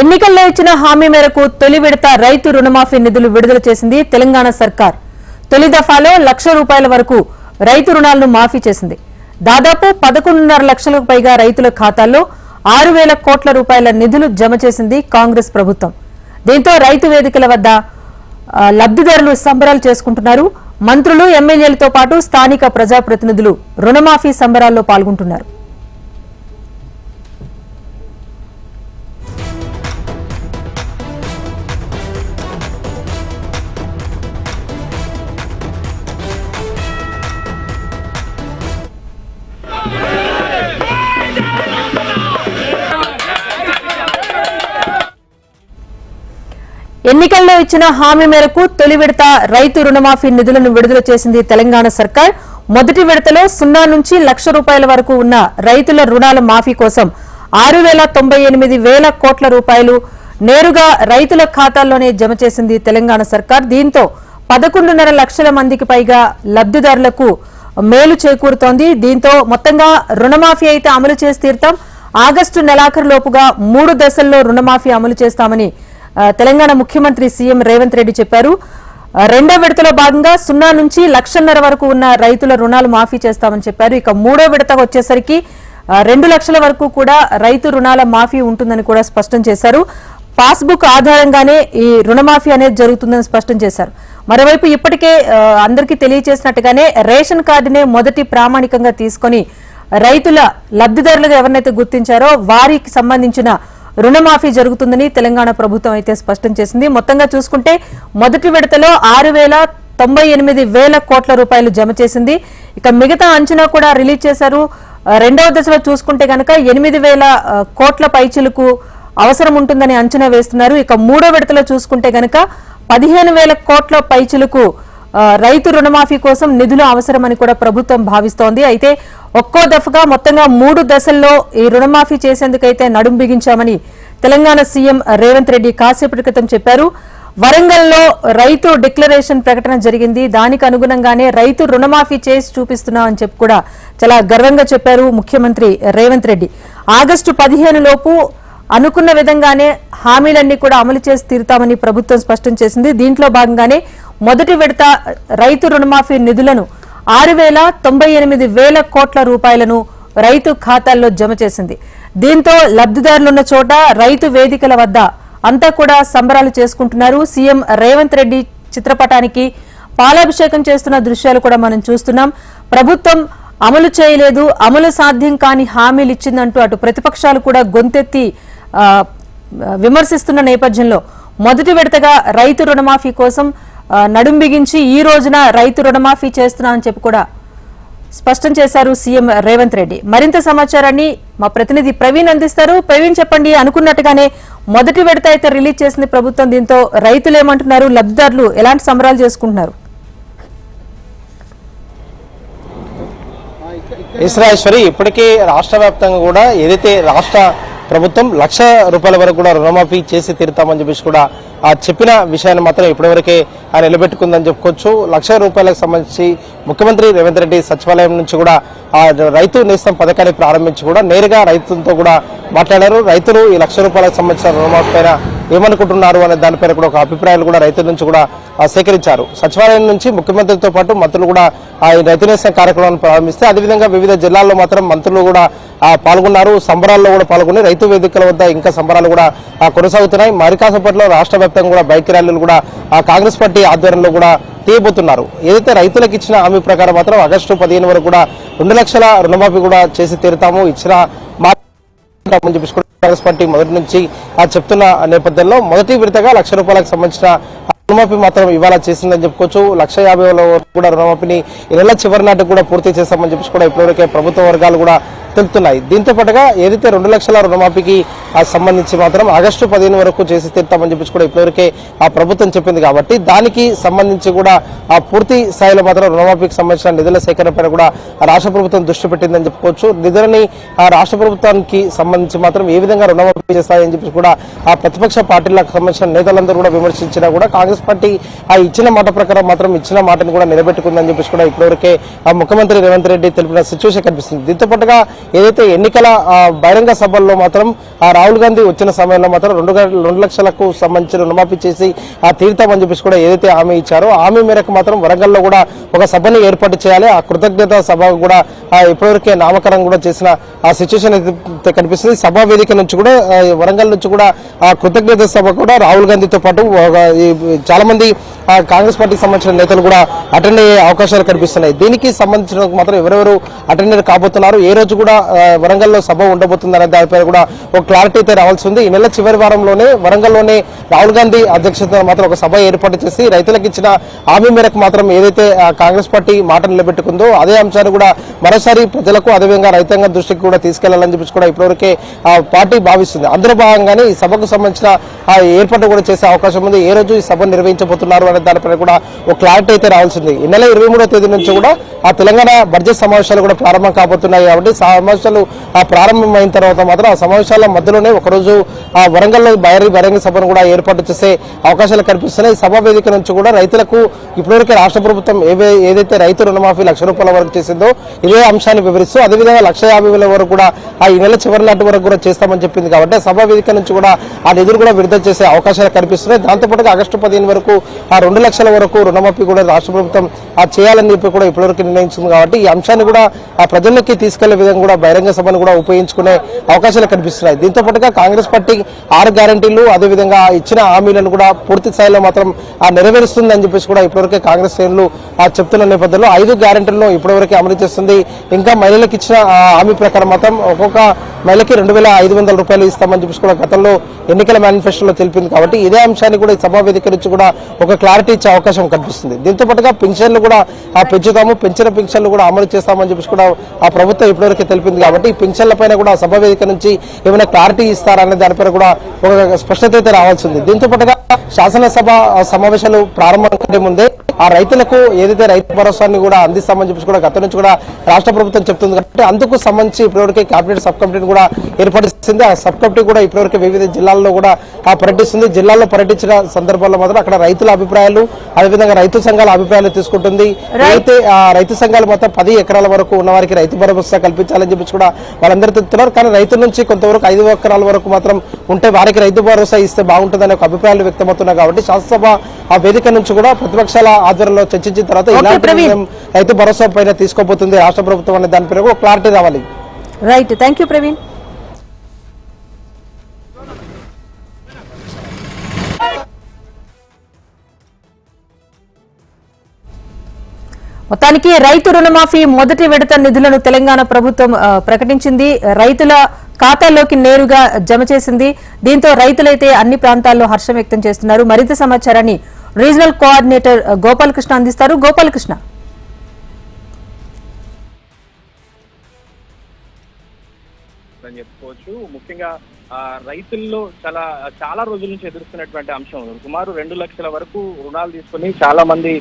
ఎన్నికల్లో ఇచ్చిన హామీ మేరకు తొలి విడత రైతు రుణమాఫీ నిధులు విడుదల చేసింది తెలంగాణ సర్కార్. తొలి దఫాలో లక్ష రూపాయల వరకు రైతు రుణాలను మాఫీ చేసింది. దాదాపు పదకొండున్నర లక్షలకు పైగా రైతుల ఖాతాల్లో ఆరు వేల కోట్ల రూపాయల నిధులు జమ చేసింది కాంగ్రెస్ ప్రభుత్వం. దీంతో రైతు వేదికల వద్ద లబ్దిదారులు లబ్ధిదారులు సంబరాలు చేసుకుంటున్నారు. మంత్రులు ఎమ్మెల్యేలతో పాటు స్థానిక ప్రజాప్రతినిధులు రుణమాఫీ సంబరాల్లో పాల్గొంటున్నారు. ఎన్నికల్లో ఇచ్చిన హామీ మేరకు తొలి విడత రైతు రుణమాఫీ నిధులను విడుదల చేసింది తెలంగాణ సర్కార్. మొదటి విడతలో సున్నా నుంచి లక్ష రూపాయల వరకు ఉన్న రైతుల రుణాల మాఫీ కోసం ఆరు వేల తొంభై ఎనిమిది వేల కోట్ల రూపాయలు నేరుగా రైతుల ఖాతాల్లోనే జమ చేసింది తెలంగాణ సర్కార్. దీంతో పదకొండున్నర లక్షల మందికి పైగా లబ్ధిదారులకు మేలు చేకూరుతోంది. దీంతో మొత్తంగా రుణమాఫీ అయితే అమలు చేసి తీరుతాం. ఆగస్టు నెలాఖరు లోపుగా మూడు దశల్లో రుణమాఫీ అమలు చేస్తామని తెలంగాణ ముఖ్యమంత్రి సీఎం రేవంత్ రెడ్డి చెప్పారు. రెండో విడతలో భాగంగా సున్నా నుంచి లక్షన్నర వరకు ఉన్న రైతుల రుణాలు మాఫీ చేస్తామని చెప్పారు. ఇక మూడో విడత వచ్చేసరికి రెండు లక్షల వరకు కూడా రైతు రుణాల మాఫీ ఉంటుందని కూడా స్పష్టం చేశారు. పాస్బుక్ ఆధారంగానే ఈ రుణమాఫీ అనేది జరుగుతుందని స్పష్టం చేశారు. మరోవైపు ఇప్పటికే అందరికీ తెలియజేసినట్టుగానే రేషన్ కార్డునే మొదటి ప్రామాణికంగా తీసుకొని రైతుల లబ్దిదారులుగా ఎవరినైతే గుర్తించారో వారికి సంబంధించిన రుణమాఫీ జరుగుతుందని తెలంగాణ ప్రభుత్వం అయితే స్పష్టం చేసింది. మొత్తంగా చూసుకుంటే మొదటి విడతలో ఆరు వేల తొంభై ఎనిమిది వేల కోట్ల రూపాయలు జమ చేసింది. ఇక మిగతా అంచనా కూడా రిలీజ్ చేశారు. రెండవ దశలో చూసుకుంటే కనుక ఎనిమిది వేల కోట్ల పైచులకు అవసరం ఉంటుందని అంచనా వేస్తున్నారు. ఇక మూడో విడతలో చూసుకుంటే కనుక పదిహేను వేల కోట్ల పైచులకు రైతు రుణమాఫీ కోసం నిధులు అవసరమని కూడా ప్రభుత్వం భావిస్తోంది. అయితే ఒక్కో దఫగా మొత్తంగా మూడు దశల్లో ఈ రుణమాఫీ చేసేందుకైతే నడుం బిగించామని తెలంగాణ సీఎం రేవంత్ రెడ్డి కాసేపటి క్రితం చెప్పారు. వరంగల్లో రైతు డిక్లరేషన్ ప్రకటన జరిగింది. దానికి అనుగుణంగానే రైతు రుణమాఫీ చేసి చూపిస్తున్నామని చెప్పి కూడా చాలా గర్వంగా చెప్పారు ముఖ్యమంత్రి రేవంత్ రెడ్డి. ఆగస్టు పదిహేను లోపు అనుకున్న విధంగానే హామీలన్నీ కూడా అమలు చేసి తీరుతామని ప్రభుత్వం స్పష్టం చేసింది. దీంట్లో భాగంగానే మొదటి విడత రైతు రుణమాఫీ నిధులను ఆరు వేల తొంభై ఎనిమిది వేల కోట్ల రూపాయలను రైతు ఖాతాల్లో జమ చేసింది. దీంతో లబ్ధిదారులున్న చోట రైతు వేదికల వద్ద అంతా కూడా సంబరాలు చేసుకుంటున్నారు. సీఎం రేవంత్ రెడ్డి చిత్రపటానికి పాలాభిషేకం చేస్తున్న దృశ్యాలు కూడా మనం చూస్తున్నాం. ప్రభుత్వం అమలు చేయలేదు అమలు సాధ్యం కాని హామీలు ఇచ్చిందంటూ అటు ప్రతిపక్షాలు కూడా గొంతెత్తి విమర్శిస్తున్న నేపథ్యంలో మొదటి విడతగా రైతు రుణమాఫీ కోసం నడుం బిగించి ఈ రోజున రైతు రుణమాఫీ చేస్తున్నా అని చెప్పి కూడా స్పష్టం చేశారు సీఎం రేవంత్ రెడ్డి. మరింత సమాచారాన్ని మా ప్రతినిధి ప్రవీణ్ అందిస్తారు. ప్రవీణ్ చెప్పండి అనుకున్నట్టుగానే మొదటి విడత అయితే రిలీజ్ చేసింది ప్రభుత్వం. దీంతో రైతులు ఏమంటున్నారు? లబ్ధిదారులు ఎలాంటి సంబరాలు చేసుకుంటున్నారు? ఈశ్వరేశ్వరి ఇప్పటికే రాష్ట్ర వ్యాప్తంగా కూడా ఏదైతే రాష్ట్ర ప్రభుత్వం లక్ష రూపాయల వరకు కూడా రుణమాఫీ చేసి తీరుతామని చెప్పేసి కూడా ఆ చెప్పిన విషయాన్ని మాత్రం ఇప్పటివరకే ఆ నిలబెట్టుకుందని చెప్పుకోవచ్చు. లక్ష రూపాయలకు సంబంధించి ముఖ్యమంత్రి రేవంత్ రెడ్డి సచివాలయం నుంచి కూడా ఆ రైతు నేస్తం పథకాన్ని ప్రారంభించి కూడా నేరుగా రైతులతో కూడా మాట్లాడారు. రైతులు ఈ లక్ష రూపాయలకు సంబంధించిన రుణమాఫీ పైన ఏమనుకుంటున్నారు అనే దానిపైన కూడా ఒక అభిప్రాయాలు కూడా రైతుల నుంచి కూడా సేకరించారు. సచివాలయం నుంచి ముఖ్యమంత్రితో పాటు మంత్రులు కూడా ఆ ఈ రైతు నేస్తం కార్యక్రమాన్ని ప్రారంభిస్తే అదేవిధంగా వివిధ జిల్లాల్లో మాత్రం మంత్రులు కూడా పాల్గొన్నారు. సంబరాల్లో కూడా పాల్గొని రైతు వేదికల వద్ద ఇంకా సంబరాలు కూడా కొనసాగుతున్నాయి. మరికాసపట్లో రాష్ట్ర వ్యాప్తంగా కూడా బైక్ ర్యాలీలు కూడా ఆ, కాంగ్రెస్ పార్టీ ఆధ్వర్యంలో కూడా తీయబోతున్నారు. ఏదైతే రైతులకు ఇచ్చిన హామీ ప్రకారం మాత్రం ఆగస్టు పదిహేను వరకు కూడా రెండు లక్షల రుణమాఫీ కూడా చేసి తీరుతాము. ఇచ్చిన మాట చెప్పేసి కాంగ్రెస్ పార్టీ మొదటి నుంచి ఆ చెప్తున్న నేపథ్యంలో మొదటి విడతగా లక్ష రూపాయలకు సంబంధించిన రుణమాఫీ మాత్రం ఇవాళ చేసిందని చెప్పుకోవచ్చు. లక్ష యాభై కూడా రుణమాఫీని ఈ నెల చివరి నాటికి కూడా పూర్తి చేస్తామని చెప్పేసి కూడా ఇప్పటివరకే ప్రభుత్వ వర్గాలు కూడా తెలుపుతున్నాయి దీంతో పాటుగా ఏదైతే రెండు లక్షల రుణమాఫీకి ఆ సంబంధించి మాత్రం ఆగస్టు పదిహేను వరకు చేసి తీరుతామని చెప్పేసి కూడా ఇప్పటివరకే ఆ ప్రభుత్వం చెప్పింది కాబట్టి దానికి సంబంధించి కూడా ఆ పూర్తి స్థాయిలో మాత్రం రుణమాఫీకి సంబంధించిన నిధుల సేకరణపై కూడా ఆ రాష్ట్ర ప్రభుత్వం దృష్టి పెట్టిందని చెప్పుకోవచ్చు. నిధులని ఆ రాష్ట్ర ప్రభుత్వానికి సంబంధించి మాత్రం ఏ విధంగా రుణమాఫీ చేస్తాయని చెప్పేసి కూడా ఆ ప్రతిపక్ష పార్టీలకు సంబంధించిన నేతలందరూ కూడా విమర్శించినా కూడా కాంగ్రెస్ పార్టీ ఆ ఇచ్చిన మాట ప్రకారం మాత్రం ఇచ్చిన మాటను కూడా నిలబెట్టుకుందని చెప్పేసి కూడా ఇప్పటివరకే ఆ ముఖ్యమంత్రి రేవంత్ రెడ్డి తెలిపిన సిచ్యువేషన్ కనిపిస్తుంది. దీంతో పాటుగా ఏదైతే ఎన్నికల బహిరంగ సభల్లో మాత్రం ఆ రాహుల్ గాంధీ వచ్చిన సమయంలో మాత్రం రెండు రెండు లక్షలకు సంబంధించిన రుణమాఫీ చేసి ఆ తీర్థమని చెప్పేసి కూడా ఏదైతే హామీ ఇచ్చారో హామీ మేరకు మాత్రం వరంగల్లో కూడా ఒక సభని ఏర్పాటు చేయాలి. ఆ కృతజ్ఞత సభ కూడా ఇప్పటివరకే నామకరణం కూడా చేసిన ఆ సిచ్యువేషన్ అయితే కనిపిస్తుంది. సభా వేదిక నుంచి కూడా వరంగల్ నుంచి కూడా ఆ కృతజ్ఞత సభ కూడా రాహుల్ గాంధీతో పాటు చాలా మంది కాంగ్రెస్ పార్టీకి సంబంధించిన నేతలు కూడా అటెండ్ అయ్యే అవకాశాలు కనిపిస్తున్నాయి. దీనికి సంబంధించిన మాత్రం ఎవరెవరు అటెండ్ కాబోతున్నారు? ఏ రోజు కూడా వరంగల్లో సభ ఉండబోతుందనే దానిపై కూడా ఒక క్లారిటీ అయితే రావాల్సి ఉంది. ఈ నెల చివరి వారంలోనే వరంగల్లోనే రాహుల్ గాంధీ అధ్యక్షతన మాత్రం ఒక సభ ఏర్పాటు చేసి రైతులకు ఇచ్చిన హామీ మేరకు మాత్రం ఏదైతే కాంగ్రెస్ పార్టీ మాట నిలబెట్టుకుందో అదే అంశాన్ని కూడా మరోసారి ప్రజలకు అదేవిధంగా రైతాంగం దృష్టికి కూడా తీసుకెళ్ళాలని చెప్పేసి కూడా ఇప్పటివరకే ఆ పార్టీ భావిస్తుంది. అందులో భాగంగానే ఈ సభకు సంబంధించిన ఏర్పాటు కూడా చేసే అవకాశం ఉంది. ఏ రోజు ఈ సభ నిర్వహించబోతున్నారు అనే దానిపై కూడా ఒక క్లారిటీ అయితే రావాల్సింది. ఈ నెల ఇరవై మూడో తేదీ నుంచి కూడా ఆ తెలంగాణ బడ్జెట్ సమావేశాలు కూడా ప్రారంభం కాబోతున్నాయి కాబట్టి సమావేశాలు ఆ ప్రారంభమైన తర్వాత మాత్రం ఆ సమావేశాల మధ్యలోనే ఒకరోజు ఆ వరంగల్లో భారీ బహిరంగ సభను కూడా ఏర్పాటు చేసే అవకాశాలు కనిపిస్తున్నాయి. సభ సభా వేదిక నుంచి కూడా రైతులకు ఇప్పటివరకే రాష్ట్ర ప్రభుత్వం ఏవే ఏదైతే రైతు రుణమాఫీ లక్ష రూపాయల వరకు చేసిందో ఇదే అంశాన్ని వివరిస్తూ అదేవిధంగా లక్ష యాభై వేల వరకు కూడా ఆ ఈ నెల చివరి నాటి వరకు కూడా చేస్తామని చెప్పింది కాబట్టి సభ సభా వేదిక నుంచి కూడా ఆ నిధులు కూడా విడుదల చేసే అవకాశాలు కనిపిస్తున్నాయి. దాంతోపాటుగా ఆగస్టు పదిహేను వరకు ఆ రెండు లక్షల వరకు రుణమాఫీ కూడా రాష్ట్ర ప్రభుత్వం ఆ చేయాలని చెప్పి కూడా ఇప్పటివరకు నిర్ణయించింది కాబట్టి ఈ అంశాన్ని కూడా ఆ ప్రజల్లోకి తీసుకెళ్ళే విధంగా కూడా బహిరంగ సభను కూడా ఉపయోగించుకునే అవకాశాలు కనిపిస్తున్నాయి. దీంతో పాటుగా కాంగ్రెస్ పార్టీ ఆరు గ్యారంటీలు అదేవిధంగా ఇచ్చిన హామీలను కూడా పూర్తి స్థాయిలో మాత్రం ఆ నెరవేరుస్తుంది అని చెప్పేసి కూడా ఇప్పటివరకే కాంగ్రెస్ శ్రేణులు ఆ చెప్తున్న నేపథ్యంలో ఐదు గ్యారంటీలను ఇప్పటివరకే అమలు చేస్తుంది. ఇంకా మహిళలకు ఇచ్చిన హామీ ప్రకారం మాత్రం ఒక్కొక్క మహిళకి రెండు వేల ఐదు వందల రూపాయలు ఇస్తామని చెప్పేసి కూడా గతంలో ఎన్నికల మేనిఫెస్టోలో తెలిపింది. కాబట్టి ఇదే అంశాన్ని కూడా ఈ సభా వేదిక నుంచి కూడా ఒక క్లారిటీ ఇచ్చే అవకాశం కనిపిస్తుంది. దీంతో పాటుగా పెన్షన్లు కూడా ఆ పెంచుతాము పెంచిన పెన్షన్లు కూడా అమలు చేస్తామని చెప్పేసి కూడా ఆ ప్రభుత్వం ఇప్పటివరకు తెలిపింది కాబట్టి ఈ పెన్షన్ల పైన కూడా సభ వేదిక నుంచి ఏమైనా క్లారిటీ ఇస్తారనే దానిపైన కూడా ఒక స్పష్టత అయితే రావాల్సింది దీంతో పాటుగా శాసనసభ సమావేశాలు ప్రారంభం కంటే ముందే ఆ రైతులకు ఏదైతే రైతు భరోసాన్ని కూడా అందిస్తామని చెప్పేసి కూడా గత నుంచి కూడా రాష్ట్ర ప్రభుత్వం చెప్తుంది కాబట్టి అందుకు సంబంధించి ఇప్పటివరకు కేబినెట్ సబ్ కమిటీని కూడా ఏర్పాటు చేసింది ఆ సబ్ కమిటీ కూడా ఇప్పటివరకు వివిధ జిల్లాల్లో కూడా పర్యటిస్తుంది. జిల్లాల్లో పర్యటించిన సందర్భాల్లో మాత్రం అక్కడ రైతుల అభిప్రాయాలు అదేవిధంగా రైతు సంఘాల అభిప్రాయాలు తీసుకుంటుంది. అయితే ఆ రైతు సంఘాలు మొత్తం పది ఎకరాల వరకు ఉన్న వారికి రైతు భరోసా కల్పించాలని చెప్పేసి కూడా వాళ్ళందరూ చెప్తున్నారు కానీ రైతుల నుంచి కొంతవరకు ఐదు ఎకరాల వరకు మాత్రం ఉంటే వారికి రైతు భరోసా ఇస్తే బాగుంటుందనే ఒక అభిప్రాయాలు వ్యక్తమవుతున్నాయి కాబట్టి శాసనసభ ఆ వేదిక నుంచి కూడా ప్రతిపక్షాల ఆధ్వర్యంలో చర్చించిన తర్వాత ఇలాంటి రైతు భరోసా పైన తీసుకోబోతుంది రాష్ట్ర ప్రభుత్వం అనే దానిపైన ఒక క్లారిటీ రావాలి. Right thank you Praveen. మొత్తానికి రైతు రుణమాఫీ మొదటి విడత నిధులను తెలంగాణ ప్రభుత్వం ప్రకటించింది. రైతుల ఖాతాల్లోకి నేరుగా జమ చేసింది. దీంతో రైతులైతే అన్ని ప్రాంతాల్లో హర్షం వ్యక్తం చేస్తున్నారు. మరింత సమాచారాన్ని రీజనల్ కోఆర్డినేటర్ గోపాలకృష్ణ అందిస్తారు. గోపాలకృష్ణ. అని చెప్పుకోవచ్చు. ముఖ్యంగా రైతుల్లో చాలా చాలా రోజుల నుంచి ఎదుర్కొన్నటువంటి అంశం. సుమారు రెండు లక్షల వరకు రుణాలు తీసుకుని చాలా మంది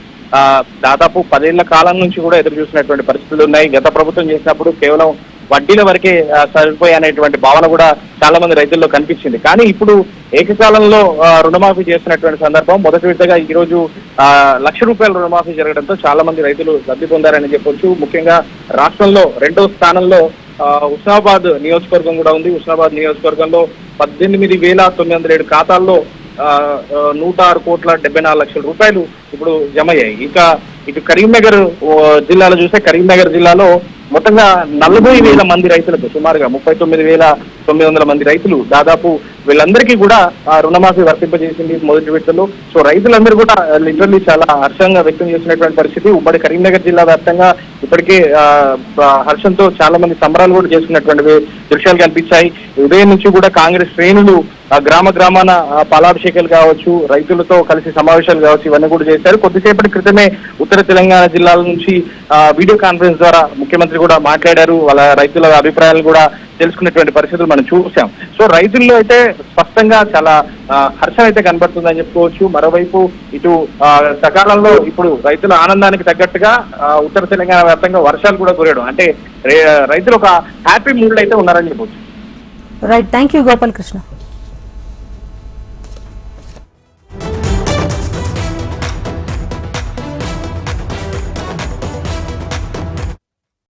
దాదాపు పదేళ్ళ కాలం నుంచి కూడా ఎదురు చూసినటువంటి పరిస్థితులు ఉన్నాయి. గత ప్రభుత్వం చేసినప్పుడు కేవలం వడ్డీల వరకే సరిపోయి అనేటువంటి భావన కూడా చాలా మంది రైతుల్లో కనిపించింది. కానీ ఇప్పుడు ఏకకాలంలో రుణమాఫీ చేస్తున్నటువంటి సందర్భం మొదటి విడతగా ఈ రోజు ఆ, లక్ష రూపాయల రుణమాఫీ జరగడంతో చాలా మంది రైతులు లబ్ధి పొందారని చెప్పొచ్చు. ముఖ్యంగా రాష్ట్రంలో రెండో స్థానంలో ఆ, ఉస్నాబాద్ నియోజకవర్గం కూడా ఉంది. హుస్నాబాద్ నియోజకవర్గంలో పద్దెనిమిది వేల తొమ్మిది వందల ఏడు ఖాతాల్లో నూట ఆరు కోట్ల డెబ్బై నాలుగు లక్షల రూపాయలు ఇప్పుడు జమ అయ్యాయి. ఇంకా ఇటు కరీంనగర్ జిల్లాలో చూస్తే కరీంనగర్ జిల్లాలో మొత్తంగా నలభై వేల మంది రైతులకు సుమారుగా ముప్పై తొమ్మిది వేల తొమ్మిది వందల మంది రైతులు దాదాపు వీళ్ళందరికీ కూడా ఆ, రుణమాఫీ వర్తింపజేసింది మొదటి విడతలో. సో రైతులందరూ కూడా లిటరల్లీ చాలా హర్షంగా వ్యక్తం చేసినటువంటి పరిస్థితి. ఉమ్మడి కరీంనగర్ జిల్లా వ్యాప్తంగా ఇప్పటికే హర్షంతో చాలా మంది సంబరాలు కూడా చేసుకున్నటువంటి దృశ్యాలు కనిపించాయి. ఉదయం నుంచి కూడా కాంగ్రెస్ శ్రేణులు గ్రామ గ్రామాన పాలాభిషేకాలు కావచ్చు రైతులతో కలిసి సమావేశాలు కావచ్చు ఇవన్నీ కూడా చేశారు. కొద్దిసేపటి క్రితమే ఉత్తర తెలంగాణ జిల్లాల నుంచి వీడియో కాన్ఫరెన్స్ ద్వారా ముఖ్యమంత్రి కూడా మాట్లాడారు వాళ్ళ రైతుల అభిప్రాయాలు కూడా తెలుసుకున్నటువంటి పరిస్థితులు మనం చూసాం. సో రైతుల్లో అయితే స్పష్టంగా చాలా హర్షం అయితే కనబడుతుందని చెప్పుకోవచ్చు. మరోవైపు ఇటు సకాలంలో ఇప్పుడు రైతుల ఆనందానికి తగ్గట్టుగా ఉత్తర తెలంగాణ వ్యాప్తంగా వర్షాలు కూడా కురయడం. అంటే రైతులు ఒక హ్యాపీ మూడ్ అయితే ఉన్నారని చెప్పవచ్చు రైట్ థ్యాంక్ యూ గోపాలకృష్ణ